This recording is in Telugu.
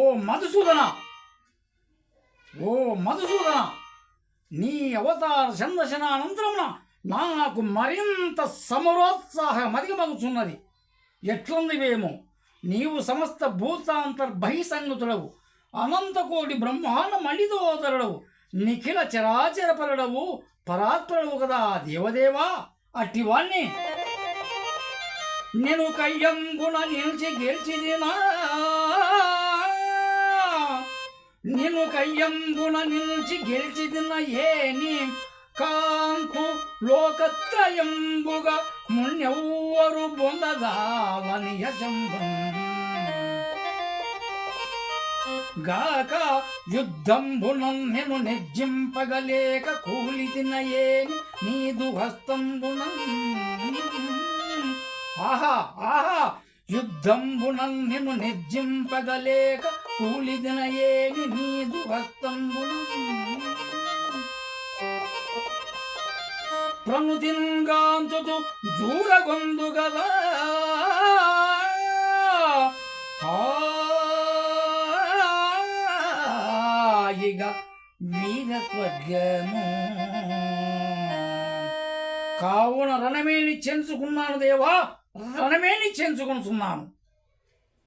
మధుసూదన! ఓ మధుసూదన! నీ అవతార సందర్శనానంతరమున నాకు మరింత సమరోత్సాహం అధికమగుచున్నది. ఎట్లుందివేమో నీవు సమస్త భూతాంతర్ బహిసంగతుడవు. అనంతకోటి బ్రహ్మాండ మండితోదరుడవు నిఖిల చరాచరపరుడవు. పరాత్పరుడవు కదా దేవదేవా! అట్టివాణ్ణి! నేను కయ్యంగున నిలిచి గెలిచిదినా నిను కయ్యంబున నిలిచి గెలిచిదిన ఏని కాంతు లోకత్రయంబుగా మున్నెవ్వరు బొందదాలని యశంభం. గాక యుద్ధంబునం నేను నెజ్జింపగలేక కూలితిన ఏని నీదు హస్తంబునం ఆహా ఆహా యుద్ధంబునం నేను నెజ్జింపగలేక కూలిదిన ఏని నీదు హస్తంబునం ప్రముదింగాంచుతు దూరగొందు గదా. హాయిగా వీరత్వజ్ఞము. కావున రణమేని చెంచుకున్నాను దేవా రణమేని చెంచుకుంటున్నాను